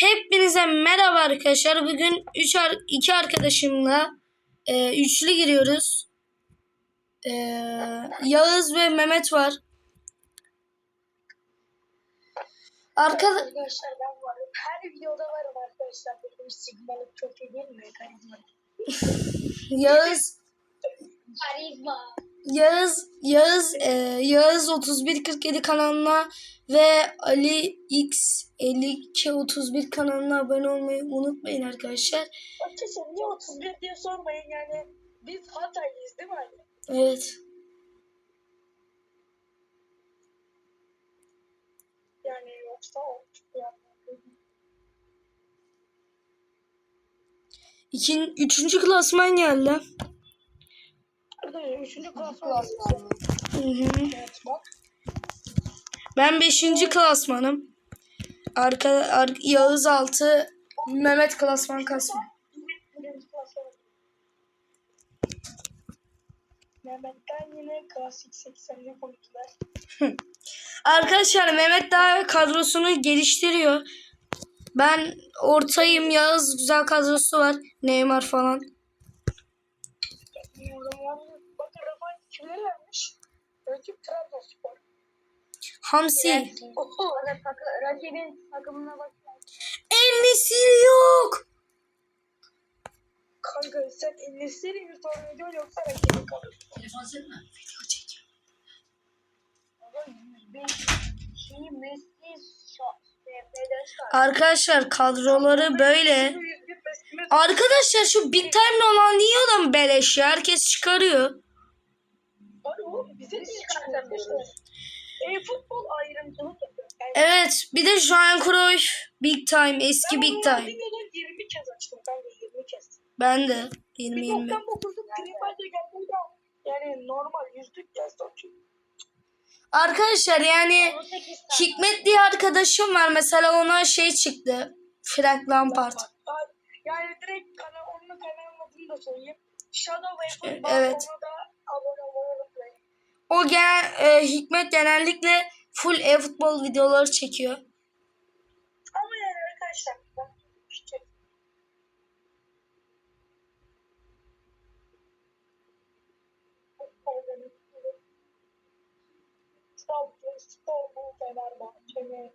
Hepinize merhaba arkadaşlar. Bugün 3 ar iki arkadaşımla e, üçlü giriyoruz. E, Yağız ve Mehmet var. Arka Arkadaşlar ben varım. Her videoda varım arkadaşlar. Benim sigmalık çok iyi değil mi? Karizma. Yağız Karizma. Yağız Yağız e, Yağız 3147 kanalına ve Ali X 5231 kanalına abone olmayı unutmayın arkadaşlar. Arkadaşlar niye 31 diye sormayın yani. Biz Hatay'lıyız değil mi Ali? Evet. Yani yoksa yani. İkin, üçüncü klasman geldi. Arkadaşlar 3. klasman. Hı hı. Evet bak. Ben 5. klasmanım. Arka, ar, Yağız 6, Mehmet klasman kasma. Mehmet'ten yine klasik 80'li koydular. Arkadaşlar Mehmet daha kadrosunu geliştiriyor. Ben ortayım Yağız güzel kadrosu var. Neymar falan. Rafa kimler vermiş? Rakip Trabzonspor. Hamsi. Rakibin takımına bak. Yok. Kanka sen ellisleri mi sorun ediyor yoksa rakibin kalır? Telefon senin mi? Video çekiyor. Arkadaşlar kadroları böyle. Arkadaşlar şu Big Time'de olan niye adam beleş ya? Herkes çıkarıyor. Var oğlum bize niye? E futbol ayrımcılık yapıyor. Yani Evet bir de Johan Cruyff Big Time eski ben Big Time. Ronaldinho'dan 20 kez açtım kanka 20 kez. Ben de Bir 20-20. 99'luk Klipperde geldi de yani normal yüzlük yazdı çünkü. Arkadaşlar yani 18 Hikmet diye arkadaşım var mesela ona şey çıktı. Frank Lampard. Yani direkt kanal, onun kanalın adını da söyleyeyim. Shadow Football evet. ona da abone. O gen e, Hikmet genellikle full e-futbol videoları çekiyor. Ama yani arkadaşlar ben işte Fenerbahçe mi?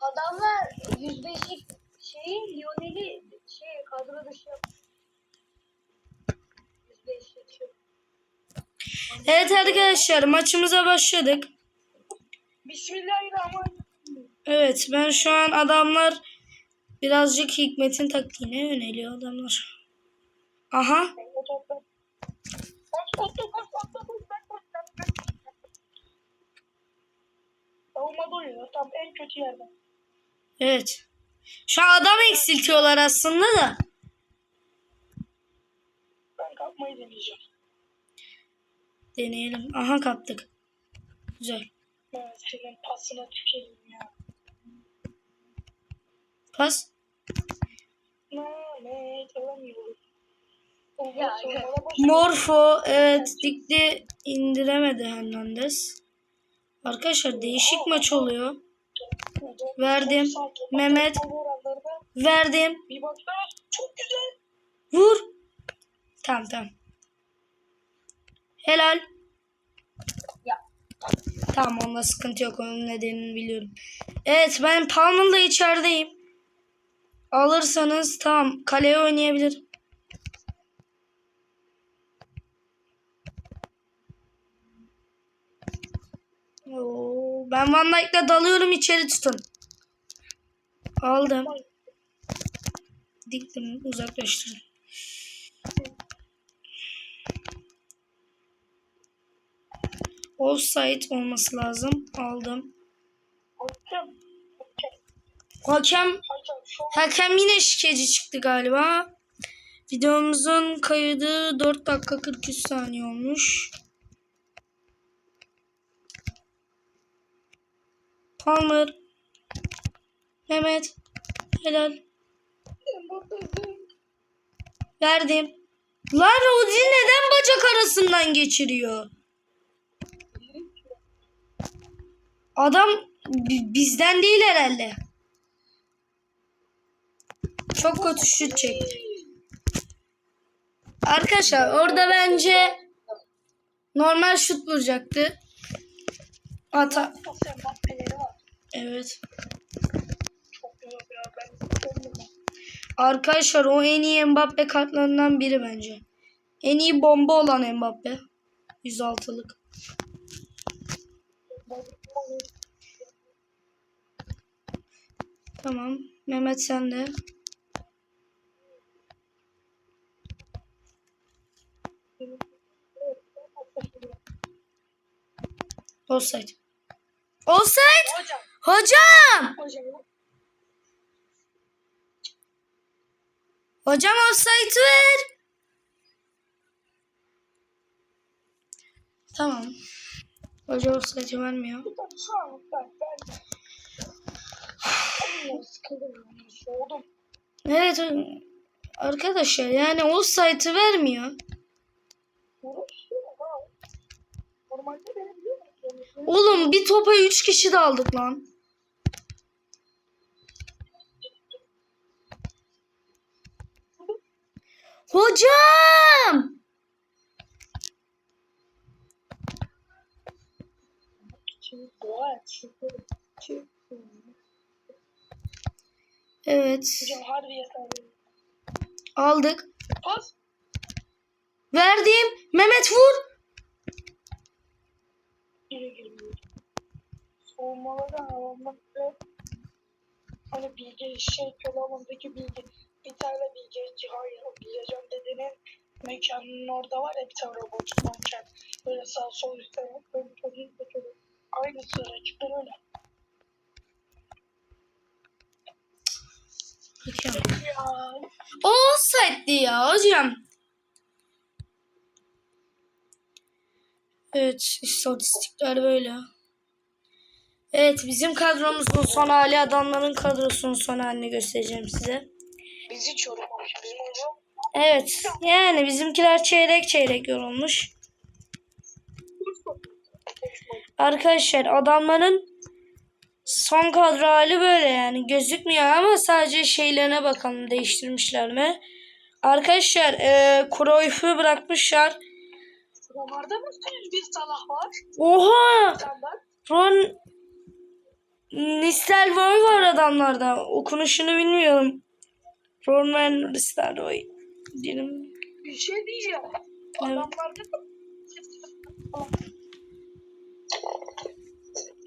Adamlar 105'lik şeyi Lionel'i şey kadro dışı yapmış. 105'lik. Evet arkadaşlar maçımıza başladık. Bismillahirrahmanirrahim. Evet ben şu an adamlar birazcık Hikmet'in taktiğine yöneliyor adamlar. Aha. Savunmada oynuyor. Tam en kötü yerde. evet. Şu an adam eksiltiyorlar aslında da. Ben kapmayı deneyeceğim. Deneyelim. Aha kaptık. Güzel. Ben senin pasına tükeyim ya. Pas. Mehmet alamıyorum. Ya, Ya, Morfo evet dikti indiremedi Hernandez. Arkadaşlar değişik maç oluyor. Verdim. Mehmet. Verdim. Bir baksana çok güzel. Vur. Tamam tamam. Helal. Ya. Tamam onda sıkıntı yok. Onun nedenini biliyorum. Evet ben Palmer'la içerideyim. Alırsanız tamam kaleye oynayabilir. Ben Van dalıyorum içeri tutun. Aldım. Diktim uzaklaştırdım. Offside olması lazım. Aldım. Hakem. Hakem hakem yine şikeci çıktı galiba. Videomuzun kaydı 4 dakika 43 saniye olmuş. Palmer. Mehmet. Helal. Verdim. Lan Rodi neden bacak arasından geçiriyor? Adam bi- bizden değil herhalde. Çok kötü şut çekti. Arkadaşlar orada bence normal şut vuracaktı. Ata. Evet. Çok güzel ya. Ben. Arkadaşlar o en iyi Mbappe kartlarından biri bence. En iyi bomba olan Mbappe. 106'lık. Tamam. Mehmet sen de. Offside. Offside! Hocam. Hocam! Hocam. Hocam offside ver. Tamam. Hoca offside vermiyor. Evet arkadaşlar yani offside'ı vermiyor. Normalde benim? Oğlum bir topa 3 kişi daldık lan. Hocam! Evet aldık. Verdim. Mehmet vur. Girmiyor. Soğumaları havalanmakta hani bilgi şey Kölaman'daki bilgi bir tane bilgi hayır o Bilgecan dedenin mekanının orada var ya bir tane robot manken böyle sağ sol üstte böyle çocuğun da çocuğun aynısı rakipler öyle. Hocam. Ya O offside'di ya hocam. Evet istatistikler böyle. Evet bizim kadromuzun son hali adamların kadrosunun son halini göstereceğim size. biz hiç yorulmamış bizim hocam. Evet yani bizimkiler çeyrek çeyrek yorulmuş. Arkadaşlar adamların son kadro hali böyle yani gözükmüyor ama sadece şeylerine bakalım değiştirmişler mi? Arkadaşlar e, Cruyff'u bırakmışlar. Romar'da mı bir Salah var? Oha! Ron Nistelrooy var adamlarda. Okunuşunu bilmiyorum. Roman Nistelrooy. Diyelim. Bir şey diyeceğim. Adamlarda da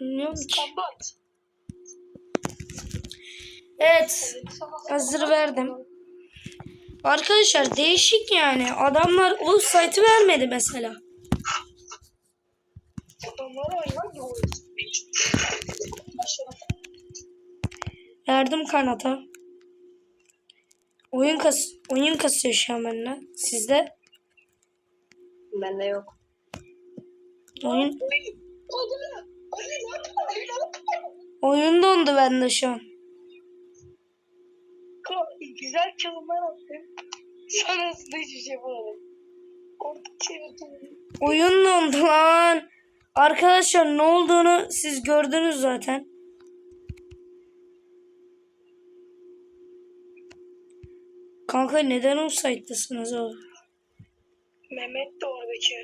Bilmiyorum ki. Evet. Hazır verdim. Arkadaşlar değişik yani. Adamlar o site'ı vermedi mesela. Verdim kanata. Oyun kas oyun kasıyor şu an bende. Sizde? Bende yok. Oyun oyun dondu bende şu an. Güzel çalımlar attın. Sonrasında hiçbir şey yapamadım. Orta çevirdim. Oyun dondu lan. Arkadaşlar ne olduğunu siz gördünüz zaten. Kanka neden o? Mehmet de oradaki.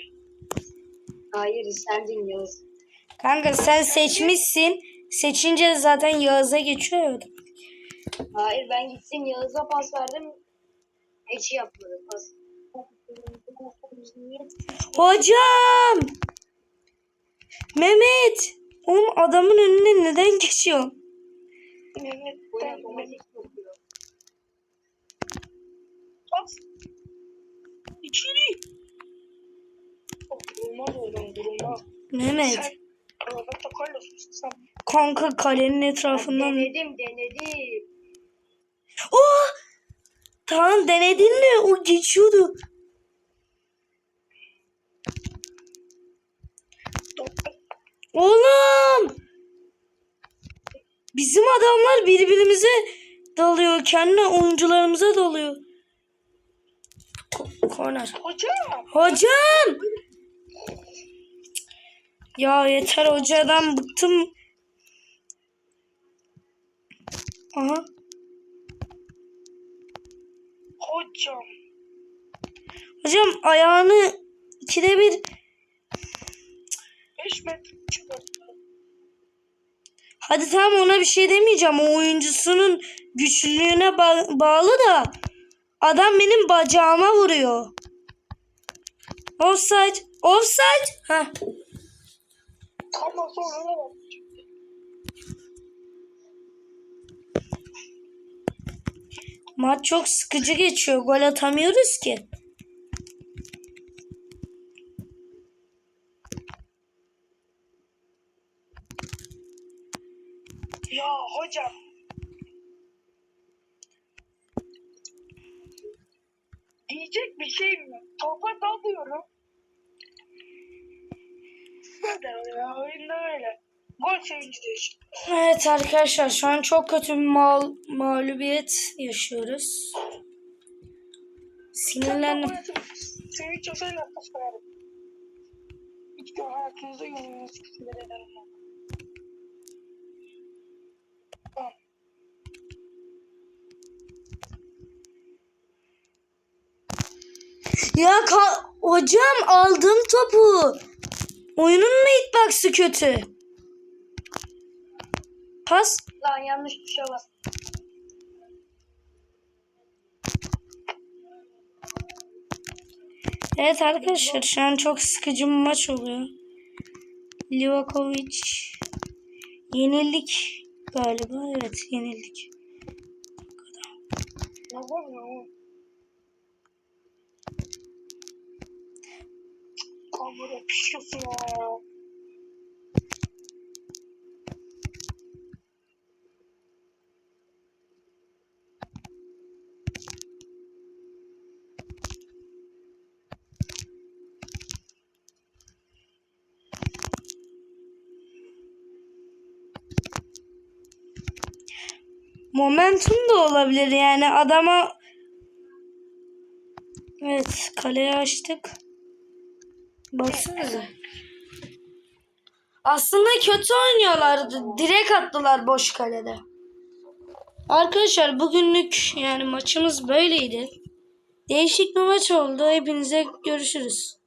Hayır istendin Yağız. Kanka sen seçmişsin. Seçince zaten Yağız'a geçiyor ya. Hayır ben gittim Yağız'a pas verdim. Hiç yapmadı pas. Hocam! Mehmet! Oğlum adamın önüne neden geçiyor? Mehmet pas. İçeri. Durulmaz oğlum durulmaz. Mehmet. Sen Roberto sen. Kanka kalenin etrafından... Denedim denedim. Oh! Tamam denedin mi? O geçiyordu. Oğlum! Bizim adamlar birbirimize dalıyor. Kendi oyuncularımıza dalıyor. Korner. Hocam. Hocam! Ya yeter hocadan bıktım. Aha. Hocam. Hocam ayağını ikide bir 5 metre. Hadi tamam ona bir şey demeyeceğim. O oyuncusunun güçlülüğüne ba- bağlı da adam benim bacağıma vuruyor. Offside. Offside. Heh. Ama sonra ne var? Maç çok sıkıcı geçiyor. Gol atamıyoruz ki. Ya hocam. Diyecek bir şeyim yok. Topa dalıyorum. Hadi ya oyunda öyle. Gol sevinci değişik. Evet arkadaşlar şu an çok kötü bir mal mağlubiyet yaşıyoruz. Sinirlendim. Sevinç olsaydı atlas koyarım. İlk defa hayatınızda yolunuz küfürler ederim. Ya hocam aldım topu. Oyunun mu hitbox'ı kötü? Pas. Lan yanlış tuşa bastım. Evet arkadaşlar şu an çok sıkıcı bir maç oluyor. Livakovic yenildik galiba. Evet yenildik. Var? Kamera pişiyorsun ya. Momentum da olabilir yani adama Evet kaleyi açtık. Baksanıza. Aslında kötü oynuyorlardı. Direkt attılar boş kalede. Arkadaşlar bugünlük yani maçımız böyleydi. Değişik bir maç oldu. Hepinize görüşürüz.